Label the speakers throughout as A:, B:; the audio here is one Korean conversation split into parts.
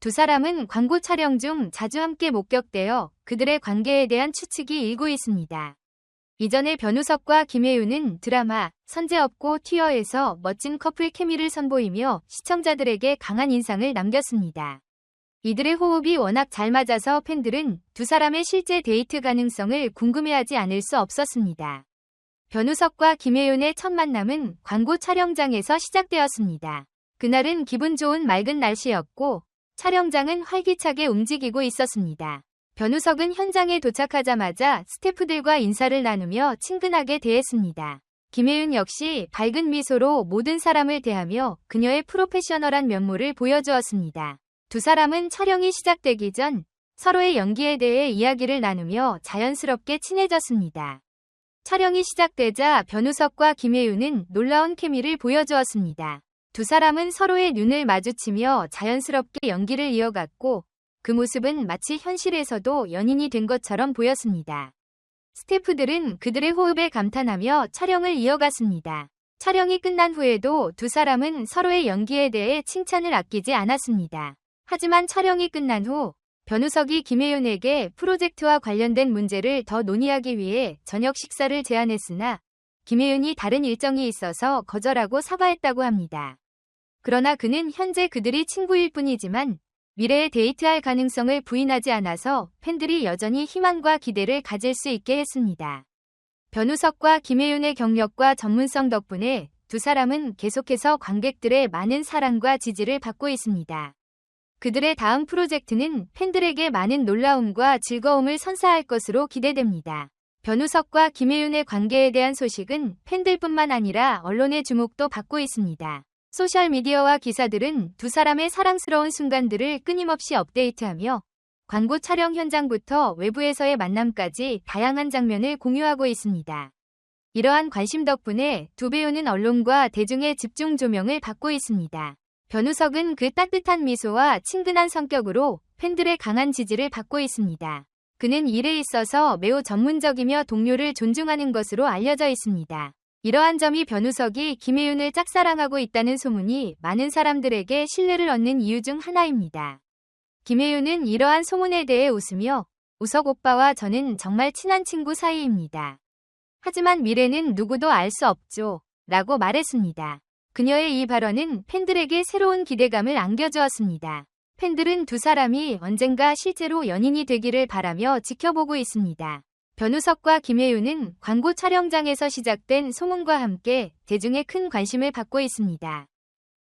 A: 두 사람은 광고 촬영 중 자주 함께 목격되어 그들의 관계에 대한 추측이 일고 있습니다. 이전에 변우석과 김혜윤은 드라마 선제업고 튀어에서 멋진 커플 케미를 선보이며 시청자들에게 강한 인상을 남겼습니다. 이들의 호흡이 워낙 잘 맞아서 팬들은 두 사람의 실제 데이트 가능성을 궁금해하지 않을 수 없었습니다. 변우석과 김혜윤의 첫 만남은 광고 촬영장에서 시작되었습니다. 그날은 기분 좋은 맑은 날씨였고 촬영장은 활기차게 움직이고 있었습니다. 변우석은 현장에 도착하자마자 스태프들과 인사를 나누며 친근하게 대했습니다. 김혜윤 역시 밝은 미소로 모든 사람을 대하며 그녀의 프로페셔널한 면모를 보여주었습니다. 두 사람은 촬영이 시작되기 전 서로의 연기에 대해 이야기를 나누며 자연스럽게 친해졌습니다. 촬영이 시작되자 변우석과 김혜윤은 놀라운 케미를 보여주었습니다. 두 사람은 서로의 눈을 마주치며 자연스럽게 연기를 이어갔고 그 모습은 마치 현실에서도 연인이 된 것처럼 보였습니다. 스태프들은 그들의 호흡에 감탄하며 촬영을 이어갔습니다. 촬영이 끝난 후에도 두 사람은 서로의 연기에 대해 칭찬을 아끼지 않았습니다. 하지만 촬영이 끝난 후 변우석이 김혜윤에게 프로젝트와 관련된 문제를 더 논의하기 위해 저녁 식사를 제안했으나 김혜윤이 다른 일정이 있어서 거절하고 사과했다고 합니다. 그러나 그는 현재 그들이 친구일 뿐이지만 미래에 데이트할 가능성을 부인하지 않아서 팬들이 여전히 희망과 기대를 가질 수 있게 했습니다. 변우석과 김혜윤의 경력과 전문성 덕분에 두 사람은 계속해서 관객들의 많은 사랑과 지지를 받고 있습니다. 그들의 다음 프로젝트는 팬들에게 많은 놀라움과 즐거움을 선사할 것으로 기대됩니다. 변우석과 김혜윤의 관계에 대한 소식은 팬들뿐만 아니라 언론의 주목도 받고 있습니다. 소셜미디어와 기사들은 두 사람의 사랑스러운 순간들을 끊임없이 업데이트하며 광고 촬영 현장부터 외부에서의 만남까지 다양한 장면을 공유하고 있습니다. 이러한 관심 덕분에 두 배우는 언론과 대중의 집중 조명을 받고 있습니다. 변우석은 그 따뜻한 미소와 친근한 성격으로 팬들의 강한 지지를 받고 있습니다. 그는 일에 있어서 매우 전문적이며 동료를 존중하는 것으로 알려져 있습니다. 이러한 점이 변우석이 김혜윤을 짝사랑하고 있다는 소문이 많은 사람들에게 신뢰를 얻는 이유 중 하나입니다. 김혜윤은 이러한 소문에 대해 웃으며 우석 오빠와 저는 정말 친한 친구 사이입니다. 하지만 미래는 누구도 알 수 없죠. 라고 말했습니다. 그녀의 이 발언은 팬들에게 새로운 기대감을 안겨주었습니다. 팬들은 두 사람이 언젠가 실제로 연인이 되기를 바라며 지켜보고 있습니다. 변우석과 김혜윤은 광고 촬영장에서 시작된 소문과 함께 대중의 큰 관심을 받고 있습니다.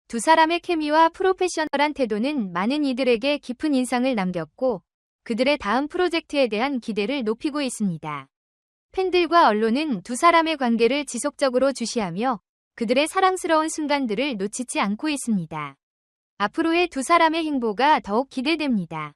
A: 두 사람의 케미와 프로페셔널한 태도는 많은 이들에게 깊은 인상을 남겼고 그들의 다음 프로젝트에 대한 기대를 높이고 있습니다. 팬들과 언론은 두 사람의 관계를 지속적으로 주시하며 그들의 사랑스러운 순간들을 놓치지 않고 있습니다. 앞으로의 두 사람의 행보가 더욱 기대됩니다.